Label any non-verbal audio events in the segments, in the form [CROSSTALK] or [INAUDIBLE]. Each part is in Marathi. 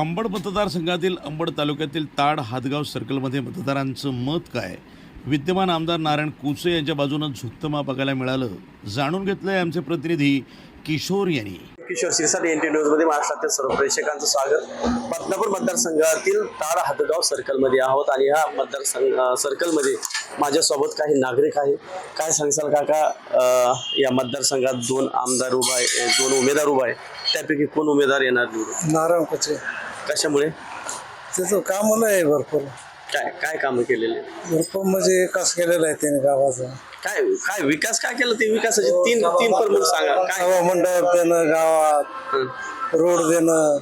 अंबड मतदारसंघातील अंबड तालुक्यातील ताड हातगाव सर्कलमध्ये मतदारांचं मत काय? विद्यमान आमदार नारायण कुसे यांच्या बाजूनं झुकतं माप बघायला मिळालं. जाणून घेतलंय आमचे प्रतिनिधी किशोर यांनी. किशोर शिरसाट एन टी न्यूजमध्ये महाराष्ट्रातील सर्व प्रेक्षकांचं स्वागत. बदनापूर मतदारसंघातील ताड हातगाव सर्कलमध्ये आहोत आणि ह्या मतदारसंघ सर्कलमध्ये माझ्यासोबत काही नागरिक आहे काय सांगसाल काका? या मतदारसंघात दोन आमदार उभा आहे दोन उमेदवार उभा आहे त्यापैकी कोण उमेदवार येणार निवडून? नारायण कचे कशामुळे? त्याचं काम आहे भरपूर. काय काय कामं केलेले? भरपूर म्हणजे विकास केलेला आहे त्याने गावाचा. काय काय विकास काय केला? ते विकासाचे तीन तीन प्रमुख सांगा. काय? गावा मंडप देणं गावात हं. रोड देणं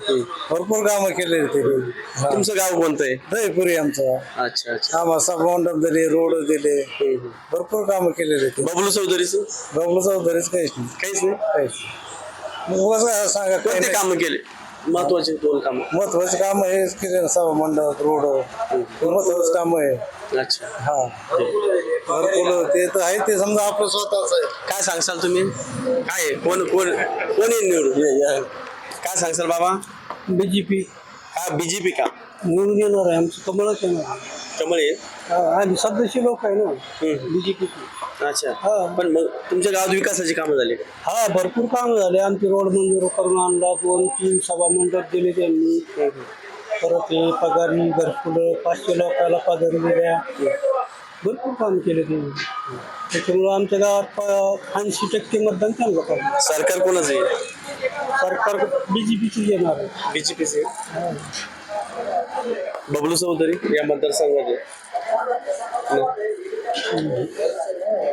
भरपूर कामं केलेली त्याने. तुमचं गाव कोणतं आहे दहीपुरी आमचा. अच्छा अच्छा. सभा मंडप दिले रोड दिले. हं, हं. भरपूर कामं केलेले ते बबलू चौधरीचं? बबलू चौधरीच काहीच नाही. काहीच नाही? काहीच नाही. मग उगाच सांगा काही कोणते नाही. कामं केले? महत्त्वाचे दोन कामं. महत्त्वाचे काम केले ना सभा मंडप रोड महत्वाचं काम आहे अच्छा. हा. भरपूर ते तर आहे ते समजा आपलं स्वतःच आहे. काय सांगसाल तुम्ही? काय आहे? कोण कोण कोण येईल निवडून? काय सांगसाल बाबा? बीजेपी. हा बीजेपी का? निवडून येणार आहे आमचं कमळच येणार. कमळ येईल आणि सदस्य लोक आहे ना हम्म. अच्छा. हा. पण मग तुमच्या गावात विकासाची कामं झाली का? हा भरपूर काम झाले. आमचे रोड मंजूर करून आणला. दोन तीन सभा मंडप दिले त्यांनी. परत हे पगारी घरकुलं पाचशे लोकांना पगार दिल्या. भरपूर काम केले त्यांनी. त्याच्यामुळं आमच्या गावात ऐंशी टक्के मतदान त्यांना करणार सरकार कोणाचं येईल सरकार बीजेपीची येणार आहे. बीजेपीचे बबलू चौधरी या मतदारसंघाचे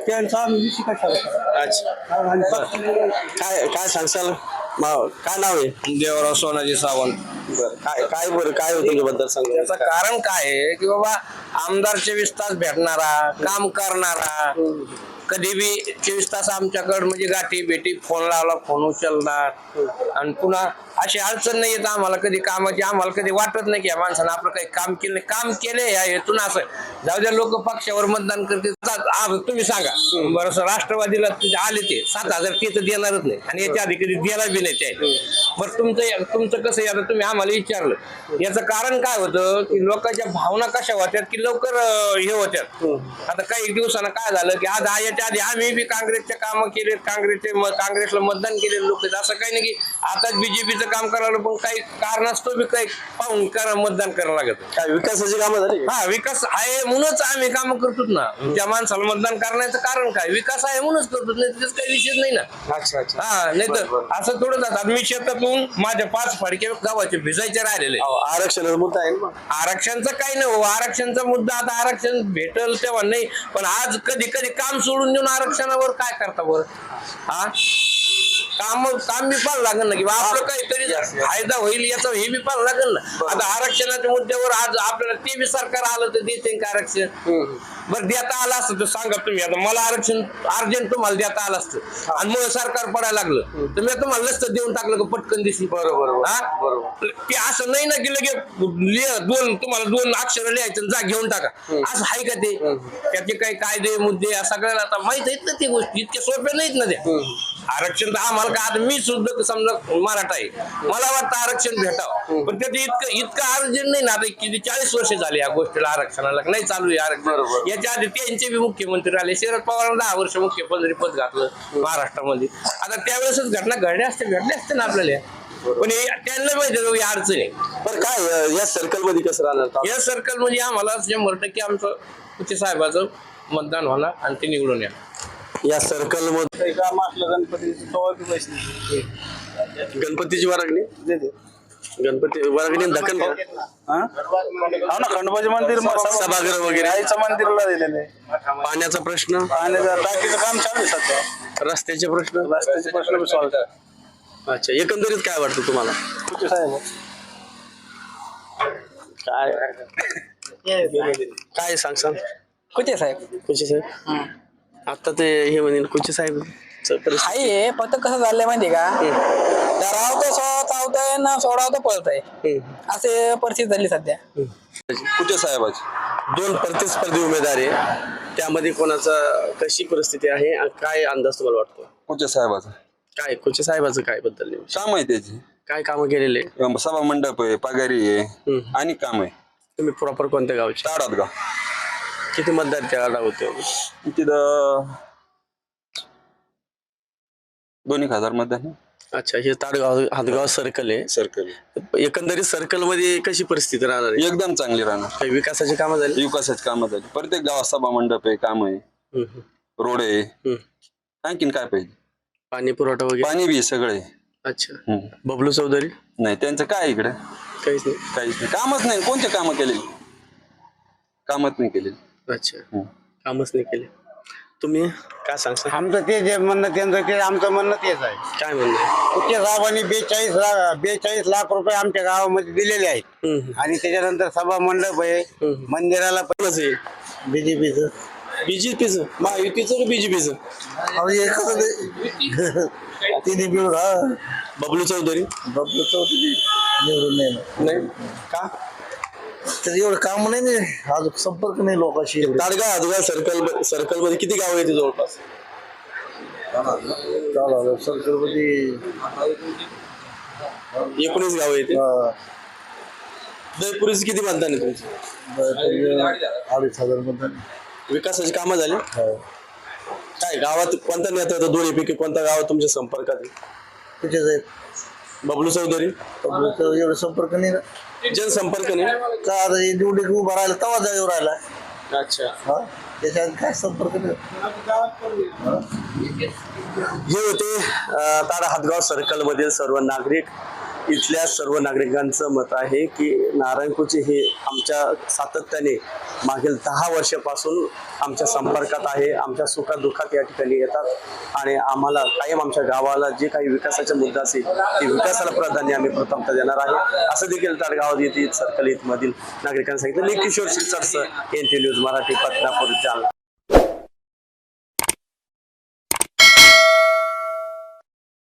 त्यांचा आम्ही अच्छा. पक्षाने- काय काय सांगसाल मा- काय नाव आहे? देवराव सोनाजी सावंत. बरं. काय काय बरं काय होतं तुमच्या मतदारसंघात त्याचं कारण काय आहे की बाबा आमदार चोवीस तास भेटणारा काम करणारा कधी बी चोवीस तास आमच्याकडं म्हणजे गाठी भेटी फोन लावला फोन उचलणार आणि पुन्हा अशी अडचण नाही येत आम्हाला कधी कामाची आम्हाला कधी वाटत नाही की या माणसानं आपलं काही काम केलं नाही. काम केले या हेतून असं. जाऊ द्या लोक पक्षावर मतदान करते आ, तुम्ही सांगा. बरं असं राष्ट्रवादीला तुझे आले ते. सात हजार ते तर देणारच नाही. आणि याच्या आधी कधी द्यायला बी नाही ते बरं तुमचं तुमचं कसं आहे? आता तुम्ही आम्हाला विचारलं. याचं कारण काय होतं की लोकांच्या भावना कशा होत्यात की लवकर अं, हे होत्यात आता काही दिवसानं काय झालं की आज याच्या आधी आम्ही बी काँग्रेसचे कामं केले काँग्रेसचे काँग्रेसला मतदान केलेले लोक आहेत. असं काही नाही की आताच बीजेपीचं काम करायला पण काही कारणास्तव बी काही पाहून करा मतदान करावं लागत काय विकासाची कामं झाली? का? हा विकास आहे म्हणूनच आम्ही काम करतोच ना. त्या माणसाला मतदान करण्याचं कारण काय? विकास आहे म्हणूनच करतो नाही त्याच्यात काही विषय नाही ना. अच्छा अच्छा. हा नाही तर असं थोडं जातात. मी शेतातून माझ्या पाच फाडके गावाचे भिजायचे राहिलेले. अहो, आरक्षणाचा मुद्दा आहे ना मग. आरक्षणचं काही नाही हो. आरक्षणचा मुद्दा आता आरक्षण भेटल तेव्हा नाही. पण आज कधी कधी काम सोडून देऊन आरक्षणावर काय करता बरं? हा? काम काम बी पाहावं लागेल ना किंवा आपलं काहीतरी फायदा होईल याचा हे बी पाहावं लागेल ना. आता आरक्षणाच्या मुद्द्यावर आज आपल्याला ते बी सरकार आलं तर देते का आरक्षण? बरं देता आलं असतं तर सांगा तुम्ही. आता मला आरक्षण अर्जंट तुम्हाला देता आलं असतं. आणि मग सरकार पडायला लागलं. तर मी तुम्हाला नसतं देऊन टाकलं का पटकन दिसली. बरोबर, हा? बरोबर. ते असं नाही ना की लगे दोन तुम्हाला दोन अक्षर लिहायचं जा घेऊन टाका. असं आहे का ते? त्याचे काही कायदे मुद्दे सगळ्याला आता माहीत आहेत ना ते गोष्टी. इतके सोपे नाहीत ना त्या. आरक्षण तर आम्हाला का? आता मी सुद्धा समजा मराठा आहे. मला वाटतं आरक्षण भेटावं. पण त्याचे इतकं इतकं अर्जंट नाही ना आता किती चाळीस वर्ष झाली या गोष्टीला आरक्षणाला. नाही चालू आहे आरक्षण. याच्या आधी त्यांचे बी मुख्यमंत्री आले. शरद पवारांना दहा वर्ष मुख्यमंत्री पद घातलं महाराष्ट्रामध्ये. आता त्यावेळेसच घटना घडल्या असते घडल्या असते ना आपल्याला. पण त्यांना माहिती अडचण आहे बरं काय या सर्कलमध्ये कसं राहणार या सर्कल म्हणजे आम्हाला शंभर टक्के आमचं साहेबाचं मतदान होणार आणि ते निवडून येणार. या सर्कलमध्ये. काम असलं गणपतीचं वर्गणी गणपती वर्गणी दखन हा? हो ना खंडोबाचे मंदिर सभागृह वगैरे. आईचं मंदिरला दिलेलं. आहे पाण्याचा प्रश्न? आणि टाकीचं काम चालू आहे सध्या. रस्त्याचे प्रश्न? रस्त्याचे प्रश्न अच्छा एकंदरीत काय वाटतं तुम्हाला? कुठे साहेब? काय? [LAUGHS] काय सांगसाल कुठे साहेब? कुचे साहेब? आता ते हे म्हणेल कुचे साहेब आहे फक्त कसं झालंय माहिती का? धराव तो चावताय ना सोडाव तो पळताय असे परिस्थिती झाली सध्या. कुठे साहेबाची. दोन प्रतिस्पर्धी उमेदवार आहे. त्यामध्ये कोणाचा कशी परिस्थिती आहे आणि काय अंदाज तुम्हाला वाटतो? कोणत्या साहेबाचं. काय कुचे साहेबाचं काय बद्दल? काम आहे त्याची? काय कामं केलेले? सभा मंडप आहे पगारी आहे आणि काम आहे. तुम्ही प्रॉपर कोणत्या गावचे? ताडात गाव किती मतदार त्या होते? तिथं दोन एक हजार मतदान अच्छा हे ताडगाव हातगाव सर्कल आहे. सर्कल एकंदरीत सर्कलमध्ये कशी परिस्थिती राहणार आहे? एकदम चांगली राहणार. काही विकासाची कामं झाली? विकासाची कामं झाली. प्रत्येक गावात सभा मंडप आहे काम आहे. हम्म, रोड आहे. हम्म. आणखीन काय पाहिजे? पाणी पुरवठा वगैरे? पाणी बी सगळं. अच्छा. बबलू चौधरी? नाही त्यांचं काय इकडे? काहीच नाही. काहीच नाही. कामच नाही. कोणते कामं केलेली? कामच नाही केलेली. अच्छा. कामच नाही केले. तुम्ही काय सांगता? आमचं ते जे म्हणणं त्यांचं ते आमचं म्हणणं तेच आहे. काय म्हणणं आहे? उच्च साहेबांनी बेचाळीस लाख बेचाळीस लाख रुपये आमच्या गावामध्ये दिलेले आहेत. आणि त्याच्यानंतर सभा मंडप आहे हम्म. मंदिराला बीजेपीचं बीजेपीचं महायुतीचं का बीजेपीचं तिने मिळून हा बबलू चौधरी. बापू चौधरी. निवडून नाही? का? तर एवढं काम नाही ना अजून संपर्क नाही लोकांशी ताडगाव हातगाव सर्कल सर्कलमध्ये किती गाव येते जवळपास? सर्कलमध्ये एकोणीस गाव येते जयपुरीच किती मतदान आहे तुमचं? अडीच हजारमध्ये विकासाची कामं झाली? काय गावात कोणता नेता येतो दोन्हीपैकी कोणता गाव तुमच्या संपर्कात आहे? कुठे जाईल बबलू चौधरी एवढं संपर्क नाही ना. जनसंपर्क नाही. का आता हे निवडणूक उभा राहिला तवा जागेवर राहिला. अच्छा. हा त्याच्यात काय संपर्क नाही. हे होते अं, ताडा हातगाव सर्कल मधील सर्व नागरिक. इथल्या सर्व नागरिकांचं मत आहे की नारायणपूरचे हे आमच्या सातत्याने मागील दहा वर्षापासून आमच्या संपर्कात आहे. आमच्या सुखात दुःखात या ठिकाणी येतात आणि आम्हाला कायम आमच्या गावाला जे काही विकासाचा मुद्दा असेल ते विकासाला प्राधान्य आम्ही प्रथमता देणार आहे. असं देखील ताडगावात येथील सर्कल येथमधील नागरिकांनी सांगितलं. मी Kishor Shri N T news Marathi Patnapur Jalna.